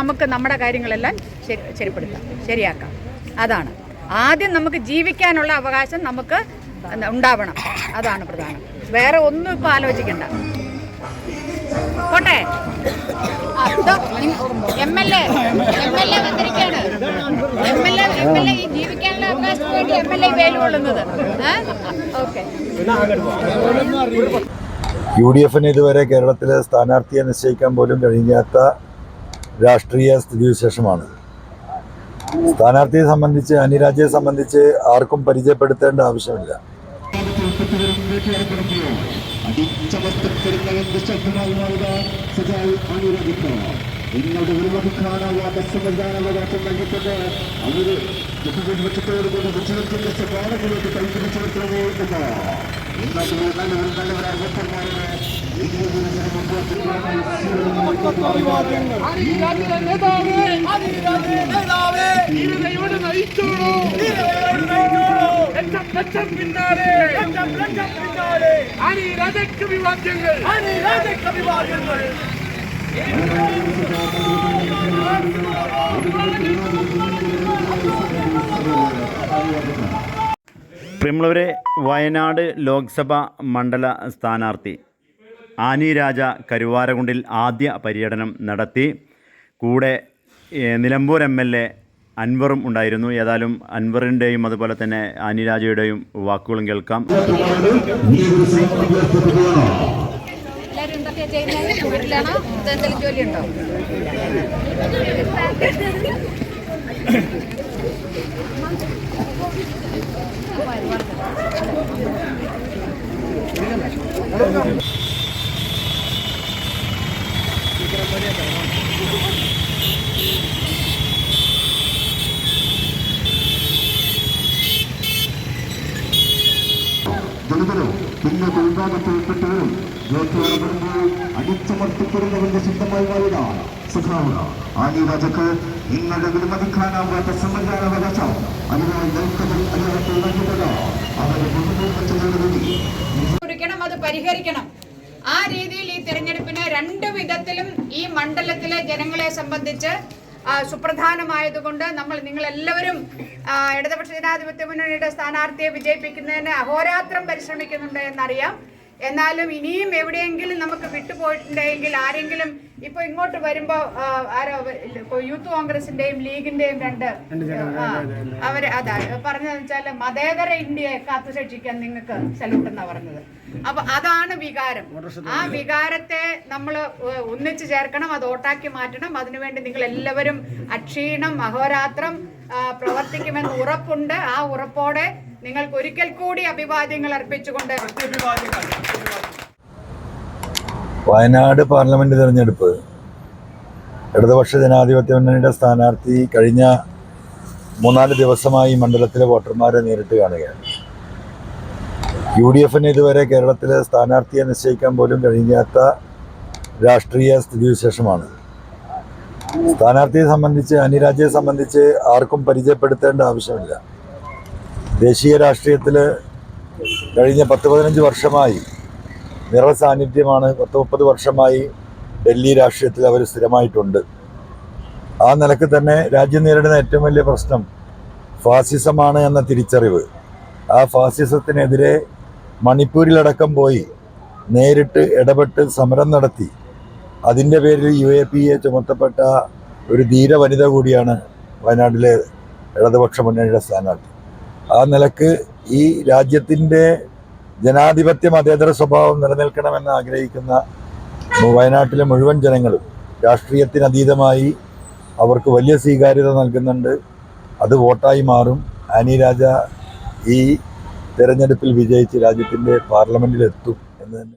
നമുക്ക് നമ്മുടെ കാര്യങ്ങളെല്ലാം ശരി ശരിപ്പെടുത്താം ശരിയാക്കാം. അതാണ്. ആദ്യം നമുക്ക് ജീവിക്കാനുള്ള അവകാശം നമുക്ക് ഉണ്ടാവണം. അതാണ് പ്രധാനം. വേറെ ഒന്നും ഇപ്പോൾ ആലോചിക്കണ്ട. പോട്ടെ? വന്നിരിക്കുകയാണ്. വേണ്ടി യു ഡി എഫിന് ഇതുവരെ കേരളത്തിലെ സ്ഥാനാർത്ഥിയെ നിശ്ചയിക്കാൻ പോലും കഴിഞ്ഞാത്ത രാഷ്ട്രീയ സ്ഥിതിവിശേഷമാണ്. സ്ഥാനാർത്ഥിയെ സംബന്ധിച്ച് അനിരാജയെ സംബന്ധിച്ച് ആർക്കും പരിചയപ്പെടുത്തേണ്ട ആവശ്യമില്ല. അടിച്ചമർത്തപ്പെടുന്നവന്റെ ശബ്ദമായി മാറുക സജാവ് അനുരവിക്ക നിങ്ങളുടെ നിർവഹിക്കാനാവാത്ത സമ്മതിദാനാവകാശം നൽകിക്കൊണ്ട് അവർ ജനപ്രതിപക്ഷത്തോട് കൊണ്ട് മുഖ്യമന്ത്രിയുടെ സ്വഭാവങ്ങളിലേക്ക് കൈപിടിച്ചെടുത്തവേ എന്ന് ഇന്നത്തെ നല്ലവരും നല്ലവരായ ഇവിടെ നയിച്ചോളൂ. ലക്ഷം ലക്ഷം പിന്നാലെ ലക്ഷം ലക്ഷം പിന്നാലെ. അനി രാജക്ക് വിവാദ്യങ്ങൾ. അനി രാജക്ക് വിവാദ്യങ്ങൾ. പ്രിയമുള്ളവരെ വയനാട് ലോക്സഭ മണ്ഡല സ്ഥാനാർത്ഥി ആനി രാജ കരുവാരകുണ്ടിൽ ആദ്യ പര്യടനം നടത്തി. കൂടെ നിലമ്പൂർ എം എൽ എ അൻവറും ഉണ്ടായിരുന്നു. ഏതായാലും അൻവറിന്റെയും അതുപോലെ തന്നെ ആനി രാജയുടെയും വാക്കുകളും കേൾക്കാം. എന്തൊക്കെയാ ചെയ്യുന്നത് വീട്ടിലാണോ എന്തെങ്കിലും ജോലിയുണ്ടോ ദളിതരോ പിന്നെ അടിച്ചമർത്തപ്പെടുന്നവന്റെ ശബ്ദമായി മാറുക സുഖാവുക ആനി രാജക്ക് നിങ്ങളുടെ വിലമതിക്കാനാവാത്ത സമ്മതിദാനാവകാശം അതിനായി നിൽക്കതിൽ മുൻകൂർ കുറിക്കണം അത് പരിഹരിക്കണം. ആ രീതിയിൽ ഈ തിരഞ്ഞെടുപ്പിന് രണ്ട് വിധത്തിലും ഈ മണ്ഡലത്തിലെ ജനങ്ങളെ സംബന്ധിച്ച് സുപ്രധാനമായതുകൊണ്ട് നമ്മൾ നിങ്ങൾ എല്ലാവരും ഇടതുപക്ഷ ജനാധിപത്യ മുന്നണിയുടെ സ്ഥാനാർത്ഥിയെ വിജയിപ്പിക്കുന്നതിന് അഹോരാത്രം പരിശ്രമിക്കുന്നുണ്ട് എന്നറിയാം. എന്നാലും ഇനിയും എവിടെയെങ്കിലും നമുക്ക് വിട്ടുപോയിട്ടുണ്ടെങ്കിൽ ആരെങ്കിലും ഇപ്പൊ ഇങ്ങോട്ട് വരുമ്പോ ആരോ യൂത്ത് കോൺഗ്രസിന്റെയും ലീഗിന്റെയും രണ്ട് അവർ അതാ പറഞ്ഞതെന്ന് വെച്ചാൽ മതേതര ഇന്ത്യയെ കാത്തു രക്ഷിക്കാൻ നിങ്ങൾക്ക് സല്യൂട്ട് എന്നാ പറഞ്ഞത്. അപ്പൊ അതാണ് വികാരം. ആ വികാരത്തെ നമ്മൾ ഒന്നിച്ചു ചേർക്കണം അത് ഓട്ടാക്കി മാറ്റണം. അതിനുവേണ്ടി നിങ്ങൾ എല്ലാവരും അക്ഷീണം അഹോരാത്രം പ്രവർത്തിക്കുമെന്ന് ഉറപ്പുണ്ട്. ആ ഉറപ്പോടെ നിങ്ങൾക്ക് ഒരിക്കൽ കൂടി അഭിവാദ്യങ്ങൾ അർപ്പിച്ചുകൊണ്ട് വയനാട് പാർലമെന്റ് തെരഞ്ഞെടുപ്പ്. ഇടതുപക്ഷ ജനാധിപത്യ മുന്നണിയുടെ സ്ഥാനാർത്ഥി കഴിഞ്ഞ മൂന്നാൽ ദിവസമായി മണ്ഡലത്തിലെ വോട്ടർമാരെ നേരിട്ട് കാണുകയാണ്. യു ഡി എഫിന് ഇതുവരെ കേരളത്തിലെ സ്ഥാനാർത്ഥിയെ നിശ്ചയിക്കാൻ പോലും കഴിയാത്ത രാഷ്ട്രീയ സ്ഥിതിവിശേഷമാണ്. സ്ഥാനാർത്ഥിയെ സംബന്ധിച്ച് അനിരാജയെ സംബന്ധിച്ച് ആർക്കും പരിചയപ്പെടുത്തേണ്ട ആവശ്യമില്ല. ദേശീയ രാഷ്ട്രീയത്തിൽ കഴിഞ്ഞ പത്ത് പതിനഞ്ച് വർഷമായി നിറസാന്നിധ്യമാണ് പത്ത് മുപ്പത് വർഷമായി ഡൽഹി രാഷ്ട്രീയത്തിൽ അവർ സ്ഥിരമായിട്ടുണ്ട്. ആ നിലയ്ക്ക് തന്നെ രാജ്യം നേരിടുന്ന ഏറ്റവും വലിയ പ്രശ്നം ഫാസിസമാണ് എന്ന തിരിച്ചറിവ്. ആ ഫാസിസത്തിനെതിരെ മണിപ്പൂരിലടക്കം പോയി നേരിട്ട് ഇടപെട്ട് സമരം നടത്തി. അതിന്റെ പേരിൽ യു എ പി എ ചുമത്തപ്പെട്ട ഒരു ധീര വനിത കൂടിയാണ് വയനാട്ടിലെ ഇടതുപക്ഷ മുന്നണിയുടെ സ്ഥാനാർത്ഥി. ആ നിലയ്ക്ക് ഈ രാജ്യത്തിന്റെ ജനാധിപത്യ മതേതര സ്വഭാവം നിലനിൽക്കണമെന്ന് ആഗ്രഹിക്കുന്ന വയനാട്ടിലെ മുഴുവൻ ജനങ്ങളും രാഷ്ട്രീയത്തിനതീതമായി അവർക്ക് വലിയ സ്വീകാര്യത നൽകുന്നുണ്ട്. അത് വോട്ടായി മാറും. ആനി രാജ ഈ തെരഞ്ഞെടുപ്പിൽ വിജയിച്ച് രാജ്യത്തിന്റെ പാർലമെന്റിലെത്തും എന്ന് തന്നെ.